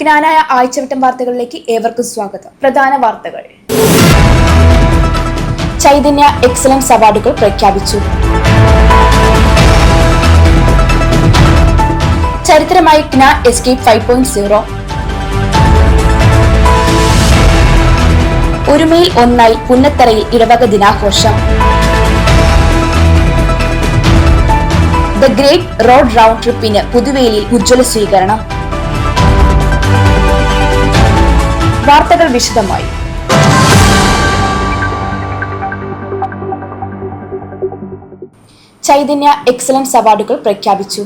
ജ്ഞാനായ ആഴ്ചവട്ടം വാർത്തകളിലേക്ക് ഏവർക്കും സ്വാഗതം. പ്രധാന വാർത്തകൾ. ചൈതന്യ എക്സലൻസ് അവാർഡുകൾ പ്രഖ്യാപിച്ചു. ചരിത്രമായി ക്ന എസ്കേപ്പ് ഫൈവ് പോയിന്റ് സീറോ. ഒരുമയിൽ ഒന്നായി പുന്നത്തറയിൽ ഇടവക ദിനാഘോഷം. ദ ഗ്രേറ്റ് റോഡ് റൗണ്ട് ട്രിപ്പിന് പുതുവേലിയിൽ ഉജ്ജ്വല സ്വീകരണം. വാർത്തകൾ വിശദമായി. ചൈതന്യ എക്സലൻസ് അവാർഡുകൾ പ്രഖ്യാപിച്ചു.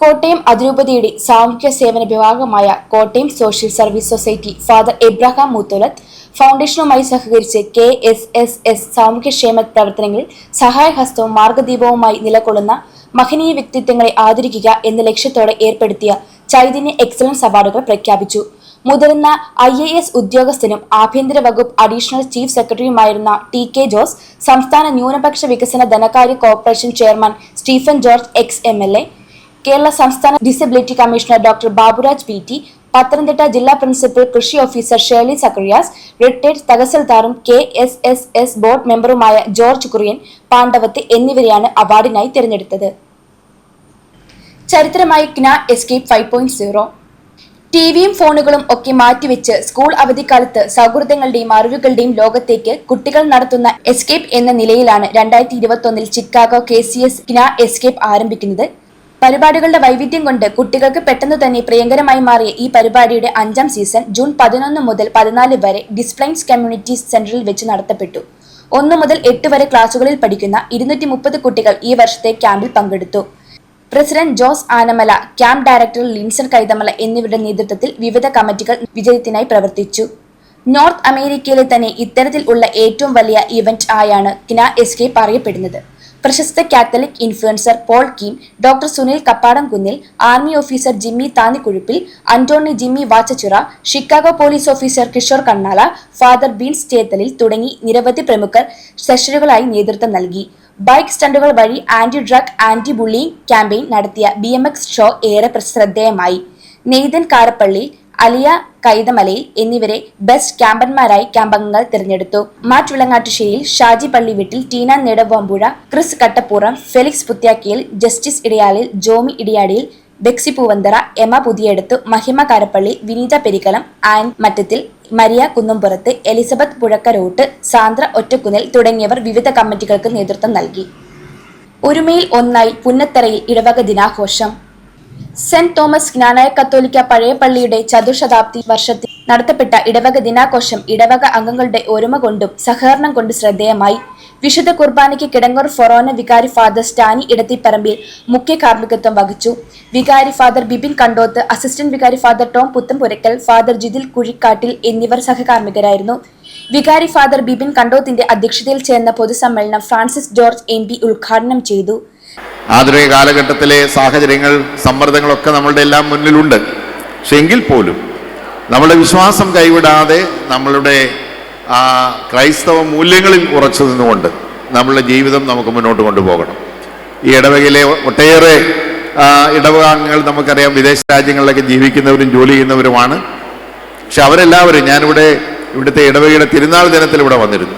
കോട്ടയം അതിരൂപതയുടെ സാമൂഹ്യ സേവന വിഭാഗമായ Kottayam social service society father Abraham Mutholath ഫൗണ്ടേഷനുമായി സഹകരിച്ച് കെ എസ് എസ് എസ് സാമൂഹ്യക്ഷേമ പ്രവർത്തനങ്ങളിൽ സഹായഹസ്തവും മാർഗദീപവുമായി നിലകൊള്ളുന്ന മഹനീയ വ്യക്തിത്വങ്ങളെ ആദരിക്കുക എന്ന ലക്ഷ്യത്തോടെ ഏർപ്പെടുത്തിയ ചൈതന്യ എക്സലൻസ് അവാർഡുകൾ പ്രഖ്യാപിച്ചു. മുതിർന്ന ഐ എ എസ് ഉദ്യോഗസ്ഥനും ആഭ്യന്തര വകുപ്പ് അഡീഷണൽ ചീഫ് സെക്രട്ടറിയുമായിരുന്ന ടി കെ ജോസ് സംസ്ഥാന ന്യൂനപക്ഷ വികസന ധനകാര്യ corporation chairman Stephen George ex M L A Kerala സംസ്ഥാന disability commissioner doctor Baburaj P T Pathanamthitta ജില്ലാ പ്രിൻസിപ്പൽ കൃഷി officer Shirley Zacharias retired തഹസിൽദാറും K S S S board മെമ്പറുമായ George Kurian Pandavath എന്നിവരെയാണ് അവാർഡിനായി തിരഞ്ഞെടുത്തത്. ചരിത്രമായി ക്ന എസ്കേപ്പ് ഫൈവ് പോയിന്റ് സീറോ. ടിവിയും ഫോണുകളും ഒക്കെ മാറ്റിവെച്ച് സ്കൂൾ അവധിക്കാലത്ത് സൗഹൃദങ്ങളുടെയും അറിവുകളുടെയും ലോകത്തേക്ക് കുട്ടികൾ നടത്തുന്ന എസ്കേപ്പ് എന്ന നിലയിലാണ് രണ്ടായിരത്തി ഇരുപത്തൊന്നിൽ ചിക്കാഗോ കെ സി എസ് കിന എസ്കേപ്പ് ആരംഭിക്കുന്നത്. പരിപാടികളുടെ വൈവിധ്യം കൊണ്ട് കുട്ടികൾക്ക് പെട്ടെന്ന് തന്നെ പ്രിയങ്കരമായി മാറിയ ഈ പരിപാടിയുടെ അഞ്ചാം സീസൺ ജൂൺ പതിനൊന്ന് മുതൽ പതിനാല് വരെ ഡിസ്പ്ലൈൻസ് കമ്മ്യൂണിറ്റി സെന്ററിൽ വെച്ച് നടത്തപ്പെട്ടു. ഒന്ന് മുതൽ എട്ട് വരെ ക്ലാസുകളിൽ പഠിക്കുന്ന ഇരുന്നൂറ്റി കുട്ടികൾ ഈ വർഷത്തെ ക്യാമ്പിൽ പങ്കെടുത്തു. President Jose Anamala camp director Linson Kaithamala എന്നിവരുടെ നേതൃത്വത്തിൽ വിവിധ കമ്മിറ്റികൾ വിജയത്തിനായി പ്രവർത്തിച്ചു. നോർത്ത് അമേരിക്കയിലെ തന്നെ ഇത്തരത്തിൽ ഉള്ള ഏറ്റവും വലിയ ഇവന്റ് ആയാണ് കിന എസ്കേപ്പ് അറിയപ്പെടുന്നത്. പ്രശസ്ത Catholic influencer Paul Kim doctor Sunil Kappadamkunnil army officer Jimmy Thannikuzhuppil Antony Jimmy Vachachira Chicago police officer Kishore Kannala father Bins Chethalil തുടങ്ങി നിരവധി പ്രമുഖർ സെഷനുകളായി നേതൃത്വം നൽകി. ബൈക്ക് സ്റ്റണ്ടുകൾ വഴി anti drug anti bullying campaign നടത്തിയ ബി എം എക്സ് ഷോ ഏറെ ശ്രദ്ധേയമായി നെയ്തൻ കാരപ്പള്ളി അലിയ കൈതമലയിൽ എന്നിവരെ ബെസ്റ്റ് ക്യാമ്പന്മാരായി ക്യാമ്പംഗങ്ങൾ തിരഞ്ഞെടുത്തു. മാറ്റ് Vilangattusseriyil Shaji Palli Veettil Tina Nedavampuzha Chris Kattappuram Felix Puthiyakiyil Justice Idiyalil Jomy Idiyadiyil Bexy Poovanthara Emma Puthiyeduthu Mahima Karappally Vineetha Perikkalam Ann Mattathil Maria Kunnampurath Elizabeth Puzhakkarott Sandra Ottakkunnil തുടങ്ങിയവർ വിവിധ കമ്മിറ്റികൾക്ക് നേതൃത്വം നൽകി. ഒരുമയിൽ ഒന്നായി പുന്നത്തറയിൽ ഇടവക ദിനാഘോഷം. Saint Thomas ജ്ഞാനായ കത്തോലിക്ക പഴയ പള്ളിയുടെ ചതുർശതാബ്ദി വർഷത്തിൽ നടത്തപ്പെട്ട ഇടവക ദിനാഘോഷം ഇടവക അംഗങ്ങളുടെ ഒരുമ കൊണ്ടും സഹകരണം കൊണ്ട് ശ്രദ്ധേയമായി. വിശുദ്ധ കുർബാനയ്ക്ക് കിടങ്ങൂർ ഫൊറോന വികാരി ഫാദർ സ്റ്റാനി ഇടത്തിപ്പറമ്പിൽ മുഖ്യ കാർമ്മികത്വം വഹിച്ചു. വികാരി ഫാദർ ബിബിൻ കണ്ടോത്ത് അസിസ്റ്റന്റ് വികാരി father Tom Puthenpurackal father Jithil Kuzhikattil എന്നിവർ സഹകാർമ്മികരായിരുന്നു. വികാരി ഫാദർ ബിബിൻ കണ്ടോത്തിന്റെ അധ്യക്ഷതയിൽ ചേർന്ന പൊതുസമ്മേളനം ഫ്രാൻസിസ് ജോർജ് എം പി ഉദ്ഘാടനം ചെയ്തു. ആധുനിക കാലഘട്ടത്തിലെ സാഹചര്യങ്ങൾ സമ്മർദ്ദങ്ങളൊക്കെ നമ്മളുടെ എല്ലാം മുന്നിലുണ്ട്. പക്ഷെ എങ്കിൽ പോലും നമ്മുടെ വിശ്വാസം കൈവിടാതെ നമ്മളുടെ ആ ക്രൈസ്തവ മൂല്യങ്ങളിൽ ഉറച്ചു നിന്നുകൊണ്ട് നമ്മളുടെ ജീവിതം നമുക്ക് മുന്നോട്ട് കൊണ്ടുപോകണം. ഈ ഇടവകയിലെ ഒട്ടേറെ ഇടവകാംഗങ്ങൾ നമുക്കറിയാം. വിദേശ രാജ്യങ്ങളിലൊക്കെ ജീവിക്കുന്നവരും ജോലി ചെയ്യുന്നവരുമാണ്. പക്ഷെ അവരെല്ലാവരും ഞാനിവിടെ ഇവിടുത്തെ ഇടവകയുടെ തിരുനാൾ ദിനത്തിൽ ഇവിടെ വന്നിരുന്നു.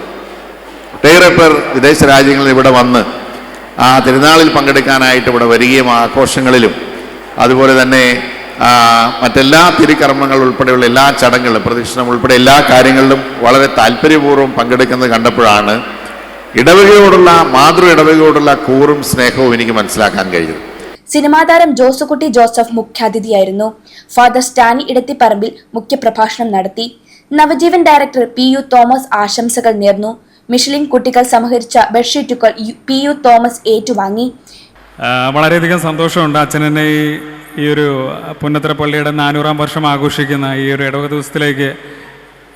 ഒട്ടേറെ പേർ വിദേശ രാജ്യങ്ങളിൽ ഇവിടെ വന്ന് ആ തിരുനാളിൽ പങ്കെടുക്കാനായിട്ട് ഇവിടെ വരികയും ആഘോഷങ്ങളിലും അതുപോലെ തന്നെ മറ്റെല്ലാ തിരുക്കർമ്മങ്ങൾ ഉൾപ്പെടെയുള്ള എല്ലാ ചടങ്ങുകളും പ്രദക്ഷിണം ഉൾപ്പെടെ എല്ലാ കാര്യങ്ങളിലും വളരെ താല്പര്യപൂർവം പങ്കെടുക്കുന്നത് കണ്ടപ്പോഴാണ് ഇടവകയോടുള്ള മാതൃ ഇടവകയോടുള്ള കൂറും സ്നേഹവും എനിക്ക് മനസ്സിലാക്കാൻ കഴിയും സിനിമാ താരം ജോസുകുട്ടി ജോസഫ് മുഖ്യാതിഥിയായിരുന്നു. ഫാദർ സ്റ്റാനി ഇടത്തിപ്പറമ്പിൽ മുഖ്യപ്രഭാഷണം നടത്തി. Navajeevan director P U Thomas ആശംസകൾ നേർന്നു. മിഷലിൻ കുട്ടികൾ സമഹരിച്ച ബെഡ്ഷീറ്റുകൾ പി യു തോമസ് ഏറ്റുവാങ്ങി. വളരെയധികം സന്തോഷമുണ്ട് അച്ഛൻ എന്നെ ഈ ഈ ഒരു പുന്നത്തറ പള്ളിയുടെ നാനൂറാം വർഷം ആഘോഷിക്കുന്ന ഈ ഒരു ഇടവക ദിവസത്തിലേക്ക്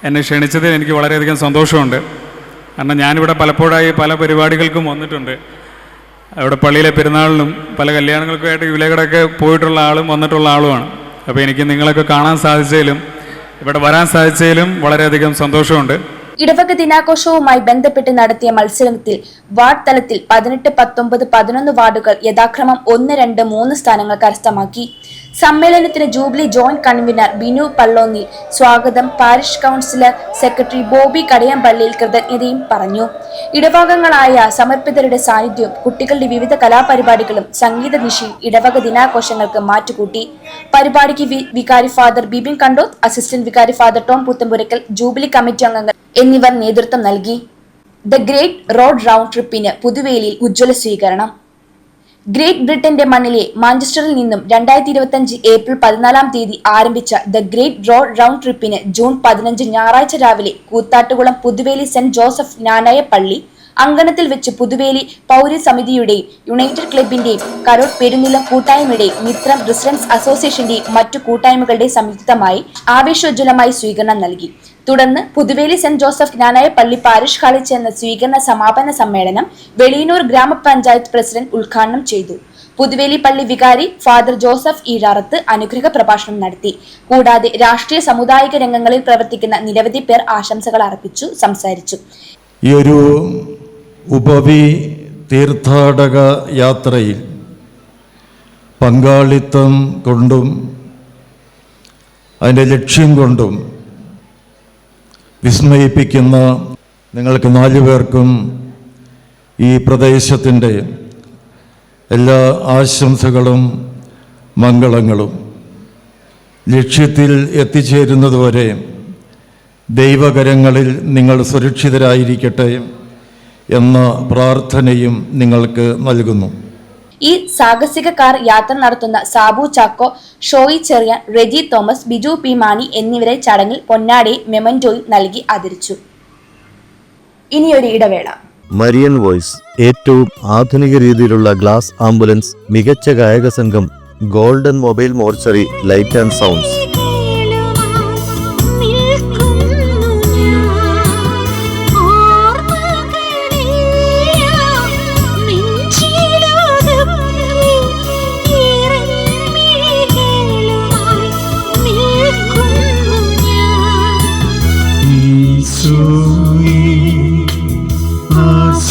എന്നെ ക്ഷണിച്ചതിൽ എനിക്ക് വളരെയധികം സന്തോഷമുണ്ട്. കാരണം ഞാനിവിടെ പലപ്പോഴായി പല പരിപാടികൾക്കും വന്നിട്ടുണ്ട്. അവിടെ പള്ളിയിലെ പെരുന്നാളിനും പല കല്യാണങ്ങൾക്കുമായിട്ട് വിലകടൊക്കെ പോയിട്ടുള്ള ആളും വന്നിട്ടുള്ള ആളുമാണ്. അപ്പോൾ എനിക്ക് നിങ്ങളൊക്കെ കാണാൻ സാധിച്ചതിലും ഇവിടെ വരാൻ സാധിച്ചതിലും വളരെയധികം സന്തോഷമുണ്ട്. ഇടവക ദിനാഘോഷവുമായി ബന്ധപ്പെട്ട് നടത്തിയ മത്സരത്തിൽ വാർഡ് തലത്തിൽ പതിനെട്ട് പത്തൊമ്പത് പതിനൊന്ന് വാർഡുകൾ യഥാക്രമം ഒന്ന് രണ്ട് മൂന്ന് സ്ഥാനങ്ങൾ കരസ്ഥമാക്കി. സമ്മേളനത്തിന് jubilee joint convener Binu Pallonni. സ്വാഗതം. Parish councillor secretary Bobby Kadayampalliyil കൃതജ്ഞതയും പറഞ്ഞു. ഇടവകങ്ങളായ സമർപ്പിതരുടെ സാന്നിധ്യവും കുട്ടികളുടെ വിവിധ കലാപരിപാടികളും സംഗീത നിശയും ഇടവക ദിനാഘോഷങ്ങൾക്ക് മാറ്റുകൂട്ടി. പരിപാടിക്ക് വികാരി ഫാദർ ബിബിൻ കണ്ടോത്ത് അസിസ്റ്റന്റ് വികാരി father Tom Puthenpurackal jubilee committee അംഗങ്ങൾ എന്നിവർ നേതൃത്വം നൽകി. ദ ഗ്രേറ്റ് റോഡ് റൗണ്ട് ട്രിപ്പിന് പുതുവേലിയിൽ ഉജ്ജ്വല സ്വീകരണം. ഗ്രേറ്റ് ബ്രിട്ടന്റെ മണ്ണിലെ മാഞ്ചസ്റ്ററിൽ നിന്നും രണ്ടായിരത്തി ഇരുപത്തിയഞ്ച് ഏപ്രിൽ പതിനാലാം തീയതി ആരംഭിച്ച ദ ഗ്രേറ്റ് റോഡ് റൗണ്ട് ട്രിപ്പിന് ജൂൺ പതിനഞ്ച് ഞായറാഴ്ച രാവിലെ കൂത്താട്ടുകുളം പുതുവേലി സെന്റ് ജോസഫ് നാനായ പള്ളി അങ്കണത്തിൽ വെച്ച് പുതുവേലി പൗരസമിതിയുടെയും യുണൈറ്റഡ് ക്ലബിന്റെയും കരോട്ട് പെരുന്നിലം കൂട്ടായ്മയുടെയും മിത്രം റെസിഡൻസ് അസോസിയേഷന്റെയും മറ്റു കൂട്ടായ്മകളുടെ സംയുക്തമായി ആവേശോജ്വലമായി സ്വീകരണം നൽകി. തുടർന്ന് പുതുവേലി സെന്റ് ജോസഫ് ജ്ഞാനായ പള്ളി പാരിഷ് ഹാളിൽ ചേർന്ന സ്വീകരണ സമാപന സമ്മേളനം വെളിയനൂർ ഗ്രാമപഞ്ചായത്ത് പ്രസിഡന്റ് ഉദ്ഘാടനം ചെയ്തു. പുതുവേലി പള്ളി വികാരി ഫാദർ ജോസഫ് ഈഴാറത്ത് അനുഗ്രഹ പ്രഭാഷണം നടത്തി. കൂടാതെ രാഷ്ട്രീയ സമുദായിക രംഗങ്ങളിൽ പ്രവർത്തിക്കുന്ന നിരവധി പേർ ആശംസകൾ അർപ്പിച്ചു സംസാരിച്ചു. ഈ ഒരു ഉപവി തീർത്ഥാടക യാത്രയിൽ പങ്കാളിത്തം കൊണ്ടും അതിന്റെ ലക്ഷ്യം കൊണ്ടും വിസ്മയിപ്പിക്കുന്ന നിങ്ങൾക്ക് നാലു പേർക്കും ഈ പ്രദേശത്തിന്റെ എല്ലാ ആശംസകളും മംഗളങ്ങളും. ലക്ഷ്യത്തിൽ എത്തിച്ചേരുന്നതുവരെ ദൈവകരങ്ങളിൽ നിങ്ങൾ സുരക്ഷിതരായിരിക്കട്ടെ. എന്ന പ്രാർത്ഥനയും നിങ്ങൾക്ക് നൽകുന്നു. ഈ സാഹസിക കാർ യാത്ര നടത്തുന്ന സാബു ചാക്കോ ഷോയി ചെറിയ റെജി തോമസ് ബിജു പി മാണി എന്നിവരെ ചടങ്ങിൽ പൊന്നാടി മെമന്റോയും നൽകി ആദരിച്ചു ഇനിയൊരു ഇടവേള. Marian voice. ഏറ്റവും ആധുനിക രീതിയിലുള്ള ഗ്ലാസ് ആംബുലൻസ് മികച്ച ഗായക സംഘം golden mobile mortuary light and sounds.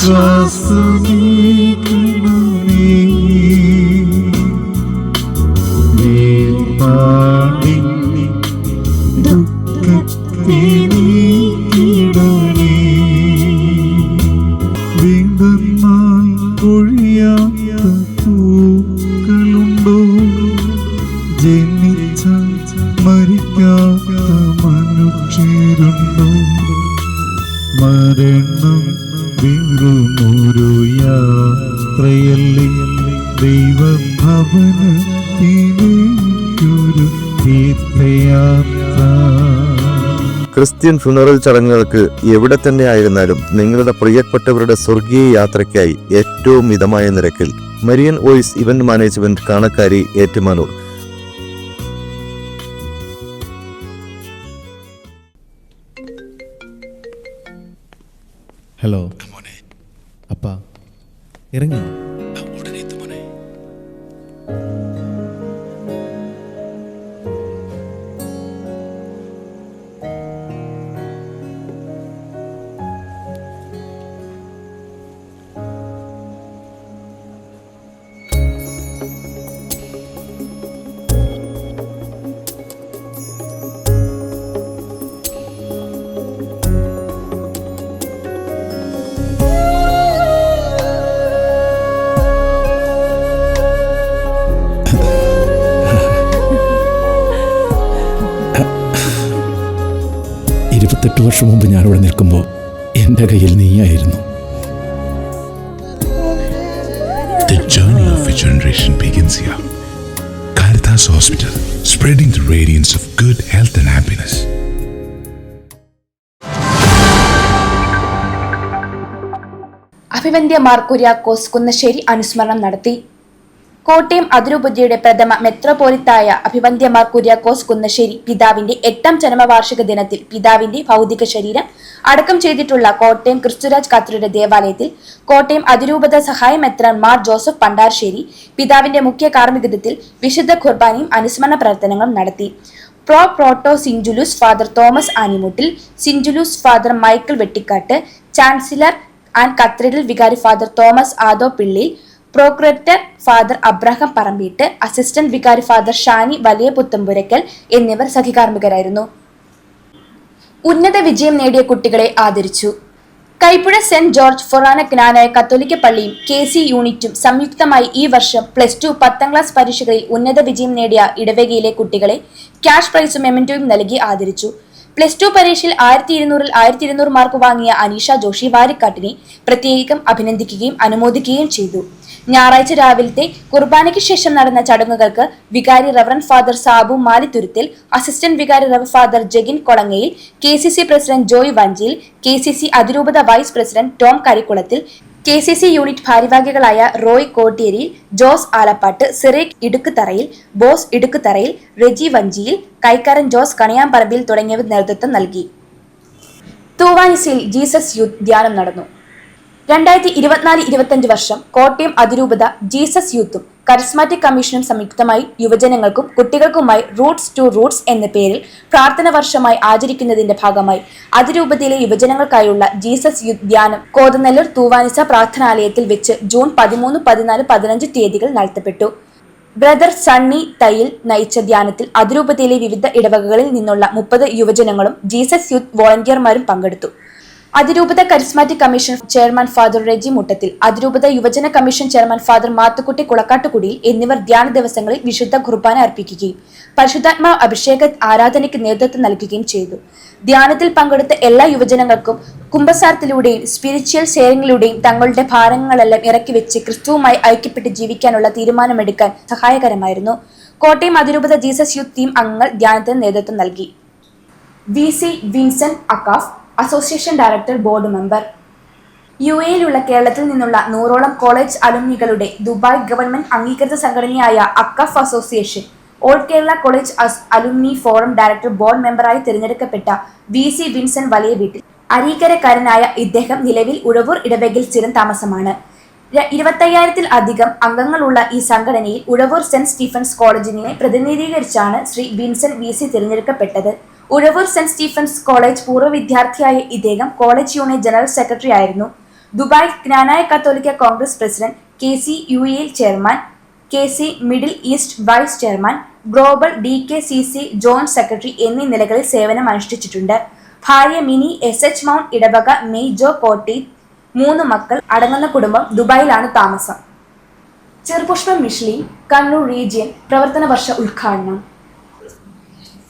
just me. Christian funeral ചടങ്ങുകൾക്ക് എവിടെ തന്നെ ആയിരുന്നാലും നിങ്ങളുടെ പ്രിയപ്പെട്ടവരുടെ സ്വർഗീയ യാത്രയ്ക്കായി ഏറ്റവും മിതമായ നിരക്കിൽ Marian voice event management Kanakkari Ettumanoor. Hello അപ്പ ഇറങ്ങി ഇരുപത്തെട്ട് വർഷം മുമ്പ് ഞാനിവിടെ നിൽക്കുമ്പോൾ എന്റെ കയ്യിൽ നീയായിരുന്നു The journey of a generation begins here. Caritas Hospital, spreading the radiance of good health and happiness. അഭിവന്ദ്യ Mar Kuriakose Kunnassery അനുസ്മരണം നടത്തി കോട്ടയം അതിരൂപതയുടെ പ്രഥമ മെത്രോപോലിത്തായ അഭിവന്ദ്യ മാർ കുര്യാക്കോസ് കുന്നശ്ശേരി പിതാവിന്റെ എട്ടാം ചരമവാർഷിക ദിനത്തിൽ പിതാവിന്റെ ഭൗതിക ശരീരം അടക്കം ചെയ്തിട്ടുള്ള കോട്ടയം ക്രിസ്തുരാജ് കത്തരുടെ ദേവാലയത്തിൽ കോട്ടയം അതിരൂപത സഹായ മെത്രാൻ മാർ ജോസഫ് പണ്ടാർശ്ശേരി പിതാവിന്റെ മുഖ്യ കാർമ്മികത്വത്തിൽ വിശുദ്ധ കുർബാനയും അനുസ്മരണ പ്രവർത്തനങ്ങളും നടത്തി. Pro protosyncellus father Thomas Animuttil syncellus father Michael Vettikkattu chancellor and cathedral വികാരി father Thomas Adopilly procurator father Abraham Parambeettu assistant വികാരി ഫാദർ ഷാനി വലിയ പുത്തമ്പുരക്കൽ എന്നിവർ സഖികാർമ്മികരായിരുന്നു. ഉന്നത വിജയം നേടിയ കുട്ടികളെ ആദരിച്ചു. Kaipuzha saint George forane Knanaya കത്തോലിക്ക പള്ളിയും കെ സി യൂണിറ്റും സംയുക്തമായി ഈ വർഷം പ്ലസ് ടു പത്താം ക്ലാസ് പരീക്ഷകളിൽ ഉന്നത വിജയം നേടിയ ഇടവകയിലെ കുട്ടികളെ ക്യാഷ് പ്രൈസും മെമന്റോയും നൽകി ആദരിച്ചു. പ്ലസ് ടു പരീക്ഷയിൽ ആയിരത്തി ഇരുന്നൂറിൽ ആയിരത്തി ഇരുന്നൂറ് മാർക്ക് വാങ്ങിയ അനീഷ ജോഷി വാരിക്കാട്ടിനെ പ്രത്യേകം അഭിനന്ദിക്കുകയും അനുമോദിക്കുകയും ചെയ്തു. ഞായറാഴ്ച രാവിലത്തെ കുർബാനയ്ക്ക് ശേഷം നടന്ന ചടങ്ങുകൾക്ക് വികാരി reverend father Sabu Malithuruthil assistant വികാരി rev father Jagin Kolangayil K C C president Joy Vanchiyil K C C അതിരൂപത vice president Tom Karikulathil K C C unit ഭാരവാഹികളായ റോയ് കോട്ടേരിയിൽ ജോസ് ആലപ്പാട്ട് സിറേഖ് ഇടുക്കുതറയിൽ ബോസ് ഇടുക്കുതറയിൽ റെജി വഞ്ചിയിൽ കൈക്കാരൻ ജോസ് കണിയാമ്പറമ്പിൽ തുടങ്ങിയവർ നേതൃത്വം നൽകി. തൂവാനിസിൽ ജീസസ് യൂത്ത് ധ്യാനം നടന്നു. രണ്ടായിരത്തി ഇരുപത്തിനാല് ഇരുപത്തഞ്ച് വർഷം കോട്ടയം അതിരൂപത ജീസസ് യൂത്തും കരിസ്മാറ്റിക് കമ്മീഷനും സംയുക്തമായി യുവജനങ്ങൾക്കും കുട്ടികൾക്കുമായി റൂട്ട്സ് ടു റൂട്ട്സ് എന്ന പേരിൽ പ്രാർത്ഥന വർഷമായി ആചരിക്കുന്നതിന്റെ ഭാഗമായി അതിരൂപതയിലെ യുവജനങ്ങൾക്കായുള്ള ജീസസ് യൂത്ത് ധ്യാനം കോതനല്ലൂർ തൂവാനിസ പ്രാർത്ഥനാലയത്തിൽ വെച്ച് ജൂൺ പതിമൂന്ന് പതിനാല് പതിനഞ്ച് തീയതികൾ നടത്തപ്പെട്ടു ബ്രദർ സണ്ണി തയ്യിൽ നയിച്ച ധ്യാനത്തിൽ അതിരൂപതയിലെ വിവിധ ഇടവകകളിൽ നിന്നുള്ള മുപ്പത് യുവജനങ്ങളും ജീസസ് യൂത്ത് വോളണ്ടിയർമാരും പങ്കെടുത്തു. അതിരൂപത charismatic commission chairman father Reji Muttathil അതിരൂപത യുവജന commission chairman father Mathukutty Kulakkattukudiyil എന്നിവർ ധ്യാന ദിവസങ്ങളിൽ വിശുദ്ധ കുർബാന അർപ്പിക്കുകയും പരിശുദ്ധാത്മാ അഭിഷേക ആരാധനയ്ക്ക് നേതൃത്വം നൽകുകയും ചെയ്തു. ധ്യാനത്തിൽ പങ്കെടുത്ത എല്ലാ യുവജനങ്ങൾക്കും കുംഭസാരത്തിലൂടെയും സ്പിരിച്വൽ ഷെയറിംഗിലൂടെയും തങ്ങളുടെ ഭാരങ്ങളെല്ലാം ഇറക്കി വെച്ച് ക്രിസ്തുവുമായി ഐക്യപ്പെട്ട് ജീവിക്കാനുള്ള തീരുമാനമെടുക്കാൻ സഹായകരമായിരുന്നു. കോട്ടയം അതിരൂപത ജീസസ് യൂത്ത് ടീം അംഗങ്ങൾ ധ്യാനത്തിന് നേതൃത്വം നൽകി. V C Vincent AKCAF association director board member. U എയിലുള്ള കേരളത്തിൽ നിന്നുള്ള നൂറോളം കോളേജ് അലുമിനികളുടെ ദുബായ് ഗവൺമെന്റ് അംഗീകൃത സംഘടനയായ Akkaf association all Kerala college alumni forum director board മെമ്പറായി തിരഞ്ഞെടുക്കപ്പെട്ട വി സി വിൻസൻ വലിയ വീട്ടിൽ. അരീക്കരക്കാരനായ ഇദ്ദേഹം നിലവിൽ ഉഴവൂർ ഇടവകിൽ സ്ഥിരം താമസമാണ്. ഇരുപത്തയ്യായിരത്തിൽ അധികം അംഗങ്ങളുള്ള ഈ സംഘടനയിൽ ഉഴവൂർ സെന്റ് സ്റ്റീഫൻസ് കോളേജിനെ പ്രതിനിധീകരിച്ചാണ് ശ്രീ വിൻസെന്റ് വി സി തിരഞ്ഞെടുക്കപ്പെട്ടത്. ഉഴവൂർ സെന്റ് സ്റ്റീഫൻസ് കോളേജ് പൂർവ വിദ്യാർത്ഥിയായ ഇദ്ദേഹം കോളേജ് യൂണിയൻ ജനറൽ സെക്രട്ടറി ആയിരുന്നു. Dubai Knanaya Catholic Congress president K C U A chairman K C middle east vice chairman global D K C C joint secretary എന്നീ നിലകളിൽ സേവനം അനുഷ്ഠിച്ചിട്ടുണ്ട്. ഭാര്യ മിനി എസ് എച്ച് മൗണ്ട് ഇടവക മെയ് ജോ കോട്ടി മൂന്ന് മക്കൾ അടങ്ങുന്ന കുടുംബം ദുബായിലാണ് താമസം. ചെറുപുഷ്പം മിഷ്ലി കണ്ണൂർ റീജിയൻ പ്രവർത്തന വർഷ ഉദ്ഘാടനം.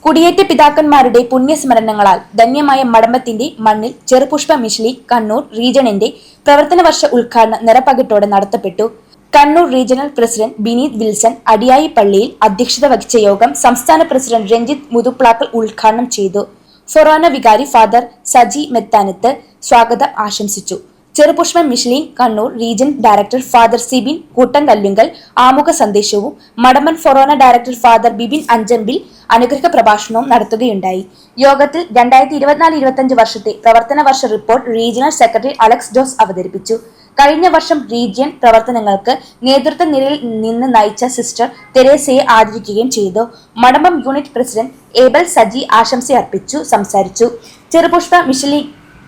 കുടിയേറ്റ പിതാക്കന്മാരുടെ പുണ്യസ്മരണങ്ങളാൽ ധന്യമായ മടമ്പത്തിന്റെ മണ്ണിൽ ചെറുപുഷ്പ മിഷ്ലി കണ്ണൂർ റീജണിന്റെ പ്രവർത്തന വർഷ ഉദ്ഘാടനം നിറപ്പകിട്ടോടെ നടത്തപ്പെട്ടു. Kannur regional president Bineeth Wilson അടിയായി പള്ളിയിൽ അധ്യക്ഷത വഹിച്ച യോഗം സംസ്ഥാന പ്രസിഡന്റ് രഞ്ജിത്ത് മുതുപ്ലാക്കൽ ഉദ്ഘാടനം ചെയ്തു. ഫൊറോന വികാരി ഫാദർ സജി മെത്താനത്ത് സ്വാഗതം ആശംസിച്ചു. Cherupushpam mission league Kannur region director father Sibin Koottankallunkal ആമുഖ സന്ദേശവും Madaman forane director father Bibin Anchampil അനുഗ്രഹ പ്രഭാഷണവും നടത്തുകയുണ്ടായി. യോഗത്തിൽ രണ്ടായിരത്തി ഇരുപത്തിനാല് ഇരുപത്തഞ്ച് വർഷത്തെ പ്രവർത്തന വർഷ report regional secretary Alex Jose അവതരിപ്പിച്ചു. കഴിഞ്ഞ വർഷം റീജിയൻ പ്രവർത്തനങ്ങൾക്ക് നേതൃത്വ നിരയിൽ നിന്ന് നയിച്ച സിസ്റ്റർ തെരേസയെ ആദരിക്കുകയും ചെയ്തു. Madampam unit president Abel Saji ആശംസ അർപ്പിച്ചു സംസാരിച്ചു. Cherupushpa mission league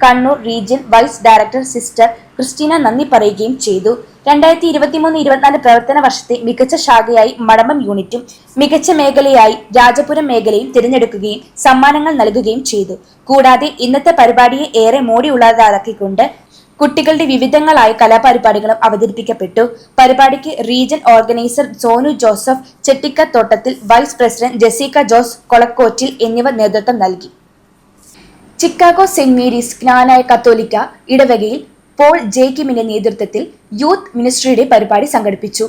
Kannur region vice director sister Christina നന്ദി പറയുകയും ചെയ്തു. രണ്ടായിരത്തി ഇരുപത്തിമൂന്ന് ഇരുപത്തിനാല് പ്രവർത്തന വർഷത്തെ മികച്ച ശാഖയായി മടമം യൂണിറ്റും മികച്ച മേഖലയായി രാജപുരം മേഖലയും തിരഞ്ഞെടുക്കുകയും സമ്മാനങ്ങൾ നൽകുകയും ചെയ്തു. കൂടാതെ ഇന്നത്തെ പരിപാടിയെ ഏറെ മോടിയുള്ളതാക്കിക്കൊണ്ട് കുട്ടികളുടെ വിവിധങ്ങളായ കലാപരിപാടികളും അവതരിപ്പിക്കപ്പെട്ടു. പരിപാടിക്ക് region organizer Sonu Joseph Chettikkathottathil vice president Jessica Jose Kolakkottil എന്നിവർ നേതൃത്വം നൽകി. ചിക്കാഗോ സെന്റ് മേരീസ് ജ്ഞാനായ കത്തോലിക്ക ഇടവകയിൽ പോൾ ജേക്കിമിന്റെ നേതൃത്വത്തിൽ യൂത്ത് മിനിസ്ട്രിയുടെ പരിപാടി സംഘടിപ്പിച്ചു.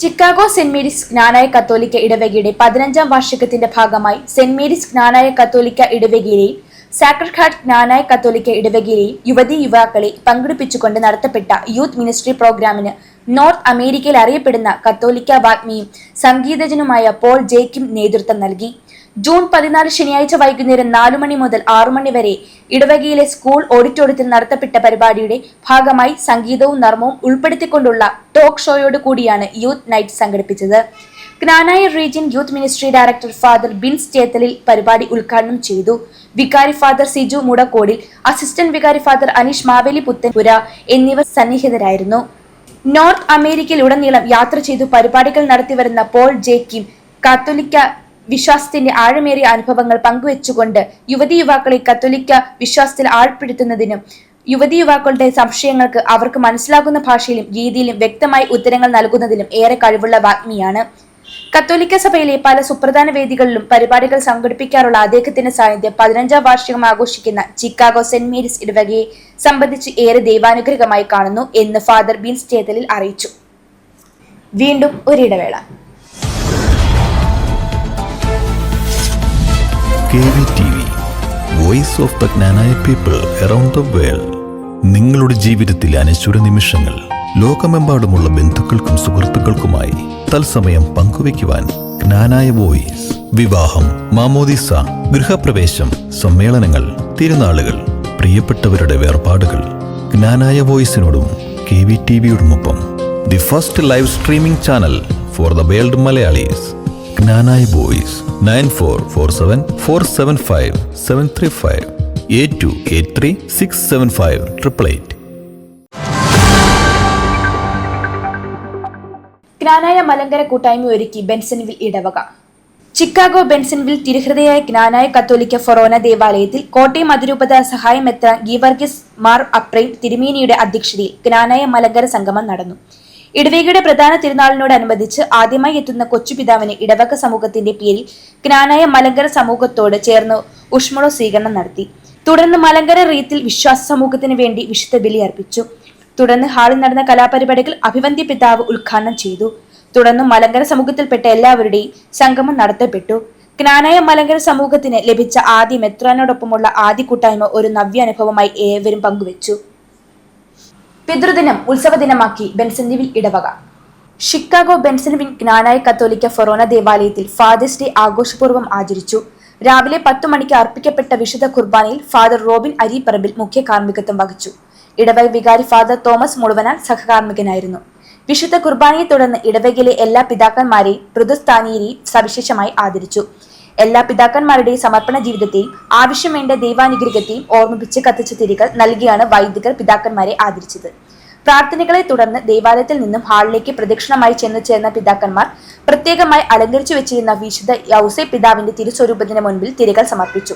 ചിക്കാഗോ സെന്റ് മേരീസ് ജ്ഞാനായ കത്തോലിക്ക ഇടവകയുടെ പതിനഞ്ചാം വാർഷികത്തിന്റെ ഭാഗമായി സെന്റ് മേരീസ് ജ്ഞാനായ കത്തോലിക്ക ഇടവകയിലെയും സാക്രഡ് ഹാർട്ട് ജ്ഞാനായ കത്തോലിക്ക ഇടവകയിലെയും യുവതി യുവാക്കളെ പങ്കെടുപ്പിച്ചുകൊണ്ട് നടത്തപ്പെട്ട യൂത്ത് മിനിസ്ട്രി പ്രോഗ്രാമിന് നോർത്ത് അമേരിക്കയിൽ അറിയപ്പെടുന്ന കത്തോലിക്ക വാഗ്മിയും സംഗീതജനുമായ പോൾ ജേക്കിം നേതൃത്വം നൽകി. ജൂൺ പതിനാല് ശനിയാഴ്ച വൈകുന്നേരം നാലു മണി മുതൽ ആറു മണി വരെ ഇടവകയിലെ സ്കൂൾ ഓഡിറ്റോറിയത്തിൽ നടത്തപ്പെട്ട പരിപാടിയുടെ ഭാഗമായി സംഗീതവും നർമ്മവും ഉൾപ്പെടുത്തിക്കൊണ്ടുള്ള ടോക്ക് ഷോയോട് കൂടിയാണ് യൂത്ത് നൈറ്റ് സംഘടിപ്പിച്ചത്. Knanaya region youth ministry director father Bins Chethalil പരിപാടി ഉദ്ഘാടനം ചെയ്തു. വികാരി ഫാദർ സിജു മുടക്കോടിൽ അസിസ്റ്റന്റ് വികാരി ഫാദർ അനീഷ് മാവേലി പുത്തൻപുര എന്നിവർ സന്നിഹിതരായിരുന്നു. നോർത്ത് അമേരിക്കയിലുടനീളം യാത്ര ചെയ്തു പരിപാടികൾ നടത്തിവരുന്ന പോൾ ജെ കിം കാത്തോലിക്ക വിശ്വാസത്തിന്റെ ആഴമേറിയ അനുഭവങ്ങൾ പങ്കുവെച്ചുകൊണ്ട് യുവതി യുവാക്കളെ കത്തോലിക്ക വിശ്വാസത്തിൽ ആഴ്പ്പെടുത്തുന്നതിനും യുവതി യുവാക്കളുടെ സംശയങ്ങൾക്ക് അവർക്ക് മനസ്സിലാകുന്ന ഭാഷയിലും രീതിയിലും വ്യക്തമായി ഉത്തരങ്ങൾ നൽകുന്നതിലും ഏറെ കഴിവുള്ള വാഗ്മിയാണ്. കത്തോലിക്ക സഭയിലെ പല സുപ്രധാന വേദികളിലും പരിപാടികൾ സംഘടിപ്പിക്കാറുള്ള അദ്ദേഹത്തിന്റെ സാന്നിധ്യം പതിനഞ്ചാം വാർഷികം ആഘോഷിക്കുന്ന ചിക്കാഗോ സെന്റ് മേരീസ് ഇടവകയെ സംബന്ധിച്ച് ഏറെ ദൈവാനുഗ്രഹമായി കാണുന്നു എന്ന് ഫാദർ ബീൻസ് ചേതലിൽ അറിയിച്ചു. വീണ്ടും ഒരിടവേള. Voice of people the world. നിങ്ങളുടെ ജീവിതത്തിലെ അനശ്വര നിമിഷങ്ങൾ ലോകമെമ്പാടുമുള്ള ബന്ധുക്കൾക്കും സുഹൃത്തുക്കൾക്കുമായി തത്സമയം പങ്കുവയ്ക്കുവാൻ ജ്ഞാനായ വോയിസ് വിവാഹം മാമോദിസ ഗൃഹപ്രവേശം സമ്മേളനങ്ങൾ തിരുനാളുകൾ പ്രിയപ്പെട്ടവരുടെ വേർപാടുകൾ. ജ്ഞാനായ വോയിസിനോടും K V T വിയോടുമൊപ്പം the first live streaming channel for the world Malayalees. Knanaya voice. Nine four four seven four seven five seven three five. Eight two eight three six seven five triple eight. Knanaya Malankara കൂട്ടായ്മ ഒരുക്കി ബെൻസൺവിൽ ഇടവക. Chicago ബെൻസൺവിൽ തിരുഹൃദയായ ജ്ഞാനായ കത്തോലിക്ക ഫൊറോന ദേവാലയത്തിൽ കോട്ടയം അതിരൂപത സഹായമെത്ര ഗീവർഗിസ് മാർ അപ്രൈം തിരുമേനിയുടെ അധ്യക്ഷതയിൽ ജ്ഞാനായ മലങ്കര സംഗമം നടന്നു. ഇടവകയുടെ പ്രധാന തിരുനാളിനോടനുബന്ധിച്ച് ആദ്യമായി എത്തുന്ന കൊച്ചുപിതാവിന് ഇടവക സമൂഹത്തിന്റെ പേരിൽ ജ്ഞാനായ മലങ്കര സമൂഹത്തോട് ചേർന്ന് ഉഷ്മള സ്വീകരണം നടത്തി. തുടർന്ന് മലങ്കര റീത്തിൽ വിശ്വാസ സമൂഹത്തിന് വേണ്ടി വിശുദ്ധ ബലി അർപ്പിച്ചു. തുടർന്ന് ഹാളിൽ നടന്ന കലാപരിപാടികൾ അഭിവന്ധ്യ പിതാവ് ഉദ്ഘാടനം ചെയ്തു. തുടർന്ന് മലങ്കര സമൂഹത്തിൽപ്പെട്ട എല്ലാവരുടെയും സംഗമം നടത്തപ്പെട്ടു. ജ്ഞാനായ മലങ്കര സമൂഹത്തിന് ലഭിച്ച ആദ്യ മെത്രാനോടൊപ്പമുള്ള ആദ്യ കൂട്ടായ്മ ഒരു നവ്യാനുഭവമായി ഏവരും പങ്കുവച്ചു. പിതൃദിനം ഉത്സവദിനമാക്കി ബെൻസൻവിൽ ഇടവക. ഷിക്കാഗോ ബെൻസൻവിൻ ജ്ഞാനായ കത്തോലിക്ക ഫൊറോന ദേവാലയത്തിൽ ഫാദേഴ്സ് ഡേ ആഘോഷപൂർവം ആചരിച്ചു. രാവിലെ പത്തു മണിക്ക് അർപ്പിക്കപ്പെട്ട വിശുദ്ധ കുർബാനയിൽ ഫാദർ റോബിൻ അരിപ്പറമ്പിൽ മുഖ്യ കാർമ്മികത്വം വഹിച്ചു. ഇടവക വികാരി ഫാദർ തോമസ് മുളുവനാൽ സഹകാർമ്മികനായിരുന്നു. വിശുദ്ധ കുർബാനയെ തുടർന്ന് ഇടവകയിലെ എല്ലാ പിതാക്കന്മാരെയും മൃദുസ്ഥാനീയരെയും സവിശേഷമായി ആദരിച്ചു. എല്ലാ പിതാക്കന്മാരുടെയും സമർപ്പണ ജീവിതത്തെയും ആവശ്യം വേണ്ട ദൈവാനുഗ്രഹത്തെയും ഓർമ്മിപ്പിച്ച് കത്തിച്ച തിരികൾ നൽകിയാണ് വൈദികർ പിതാക്കന്മാരെ ആദരിച്ചത്. പ്രാർത്ഥനകളെ തുടർന്ന് ദേവാലയത്തിൽ നിന്നും ഹാളിലേക്ക് പ്രദക്ഷിണമായി ചെന്നു ചേർന്ന പിതാക്കന്മാർ പ്രത്യേകമായി അലങ്കരിച്ചു വെച്ചിരുന്ന വിശുദ്ധ യൗസെ പിതാവിന്റെ തിരുസ്വരൂപത്തിന് മുൻപിൽ തിരികൾ സമർപ്പിച്ചു.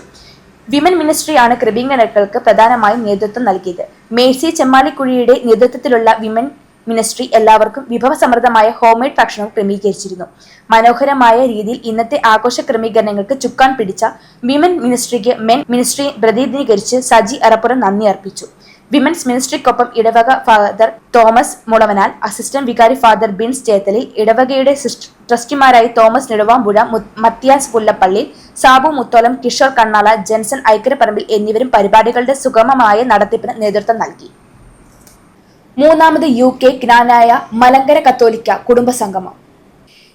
വിമൻ മിനിസ്ട്രിയാണ് ക്രമീകരണങ്ങൾക്ക് പ്രധാനമായും നേതൃത്വം നൽകിയത്. മേഴ്സി ചെമ്മാലിക്കുഴിയുടെ നേതൃത്വത്തിലുള്ള വിമൻ മിനിസ്ട്രി എല്ലാവർക്കും വിഭവസമൃദ്ധമായ ഹോംമെയ്ഡ് ഭക്ഷണം ക്രമീകരിച്ചിരുന്നു. മനോഹരമായ രീതിയിൽ ഇന്നത്തെ ആഘോഷ ക്രമീകരണങ്ങൾക്ക് ചുക്കാൻ പിടിച്ച വിമൻ മിനിസ്ട്രിക്ക് മെൻ മിനിസ്ട്രി പ്രതിനിധീകരിച്ച് സജി അറപ്പുറം നന്ദി അർപ്പിച്ചു. വിമൻസ് മിനിസ്ട്രിക്കൊപ്പം ഇടവക ഫാദർ തോമസ് മുളവനാൽ അസിസ്റ്റന്റ് വികാരി ഫാദർ ബിൻസ് ചേത്തലിൽ ഇടവകയുടെ ട്രസ്റ്റിമാരായി Thomas Neduvampuzha Mathias Pullappally Sabu Mutholam Kishore Kannala Jenson Aikkaraparambil എന്നിവരും പരിപാടികളുടെ സുഗമമായ നടത്തിപ്പിന് നേതൃത്വം നൽകി. മൂന്നാമത് യു കെ ജ്ഞാനായ മലങ്കര കത്തോലിക്ക കുടുംബ സംഗമം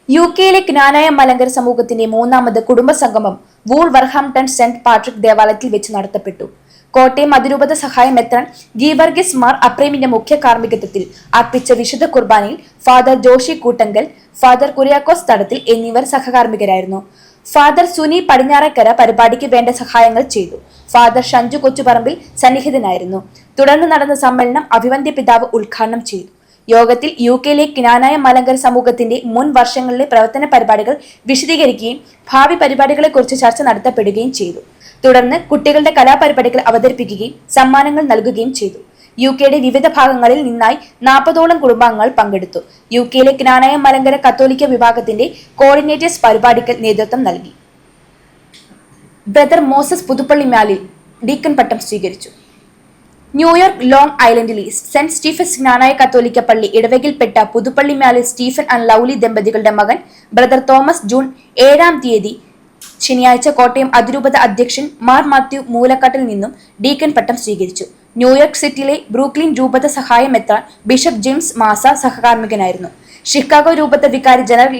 യു കെയിലെ ജ്ഞാനായ മലങ്കര സമൂഹത്തിന്റെ മൂന്നാമത് കുടുംബ സംഗമം വൂൾ വർഹാംടൺ സെന്റ് പാട്രിക് ദേവാലയത്തിൽ വെച്ച് നടത്തപ്പെട്ടു. കോട്ടയം അതിരൂപത സഹായ മെത്രൻ ഗീവർഗിസ് മാർ അപ്രേമിന്റെ മുഖ്യ കാർമ്മികത്വത്തിൽ അർപ്പിച്ച വിശുദ്ധ കുർബാനയിൽ ഫാദർ ജോഷി കൂട്ടങ്കൽ ഫാദർ കുര്യാക്കോസ് തടത്തിൽ എന്നിവർ സഹകാർമ്മികരായിരുന്നു. ഫാദർ സുനി പടിഞ്ഞാറക്കര പരിപാടിക്ക് വേണ്ട സഹായങ്ങൾ ചെയ്തു. ഫാദർ ഷഞ്ജു കൊച്ചുപറമ്പിൽ സന്നിഹിതനായിരുന്നു. തുടർന്ന് നടന്ന സമ്മേളനം അഭിവന്ദ്യ പിതാവ് ഉദ്ഘാടനം ചെയ്തു. യോഗത്തിൽ യു കെയിലെ ജ്ഞാനായ മലങ്കര സമൂഹത്തിന്റെ മുൻ വർഷങ്ങളിലെ പ്രവർത്തന പരിപാടികൾ വിശദീകരിക്കുകയും ഭാവി പരിപാടികളെക്കുറിച്ച് ചർച്ച നടത്തപ്പെടുകയും ചെയ്തു. തുടർന്ന് കുട്ടികളുടെ കലാപരിപാടികൾ അവതരിപ്പിക്കുകയും സമ്മാനങ്ങൾ നൽകുകയും ചെയ്തു. യു കെയുടെ വിവിധ ഭാഗങ്ങളിൽ നിന്നായി നാൽപ്പതോളം കുടുംബാംഗങ്ങൾ പങ്കെടുത്തു. യു കെയിലെ ജ്ഞാനായ മലങ്കര കത്തോലിക്ക വിഭാഗത്തിന്റെ കോർഡിനേറ്റേഴ്സ് പരിപാടിക്ക് നേതൃത്വം നൽകി. Brother Moses Puthuppally Malil deacon പട്ടം സ്വീകരിച്ചു. ന്യൂയോർക്ക് ലോങ് ഐലൻഡിലെ സെന്റ് സ്റ്റീഫൻ സ്നാനായ കത്തോലിക്ക പള്ളി ഇടവകിൽപ്പെട്ട Puthuppally Malil Stephen and Lovely ദമ്പതികളുടെ മകൻ ബ്രദർ തോമസ് ജൂൺ ഏഴാം തീയതി ശനിയാഴ്ച കോട്ടയം അതിരൂപത അധ്യക്ഷൻ മാർ മാത്യു മൂലക്കാട്ടിൽ നിന്നും ഡീക്കൻ പട്ടം സ്വീകരിച്ചു. ന്യൂയോർക്ക് സിറ്റിയിലെ ബ്രൂക്ലിൻ രൂപത സഹായം എത്താൻ ബിഷപ്പ് ജെയിംസ് മാസ സഹകാർമ്മികനായിരുന്നു. ഷിക്കാഗോ രൂപത വികാരി ജനറൽ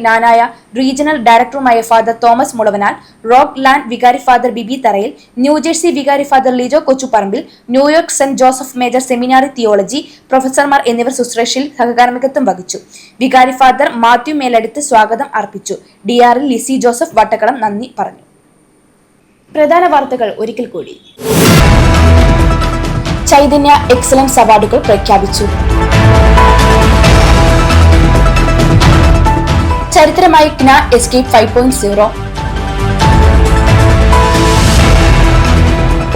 റീജിയണൽ ഡയറക്ടറുമായ father Thomas Mulavanal Rockland വികാരി father Bibi Tharayil New Jersey വികാരി father Lijo Kochuparambil New York saint Joseph major seminary theology പ്രൊഫസർമാർ എന്നിവർ ശുശ്രൂഷയിൽ സഹകാർമ്മികത്വം വഹിച്ചു. വികാരി ഫാദർ മാത്യു മേലെടുത്ത് സ്വാഗതം അർപ്പിച്ചു. ഡി ആറിൽ ലിസി ജോസഫ് വട്ടക്കളം നന്ദി പറഞ്ഞു. പ്രധാന വാർത്തകൾ ഒരിക്കൽ കൂടി. ചൈതന്യ എക്സലൻസ് അവാർഡുകൾ പ്രഖ്യാപിച്ചു. ചരിത്രമായി ക്ന എസ്കേപ്പ് ഫൈവ് പോയിന്റ് സീറോ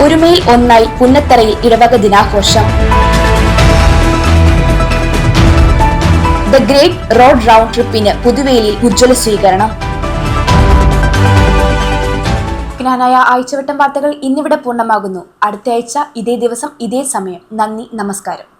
ഒരുമയിൽ ഒന്നായി പുന്നത്തറയിൽ ഇടവക ദിനാഘോഷം. ദ ഗ്രേറ്റ് റോഡ് റൗണ്ട് ട്രിപ്പിന് പുതുവേലിയിൽ ഉജ്ജ്വല സ്വീകരണം. ഞാനായ ആഴ്ചവട്ടം വാർത്തകൾ ഇന്നിവിടെ പൂർണമാകുന്നു. അടുത്ത ആഴ്ച ഇതേ ദിവസം ഇതേ സമയം. നന്ദി നമസ്കാരം.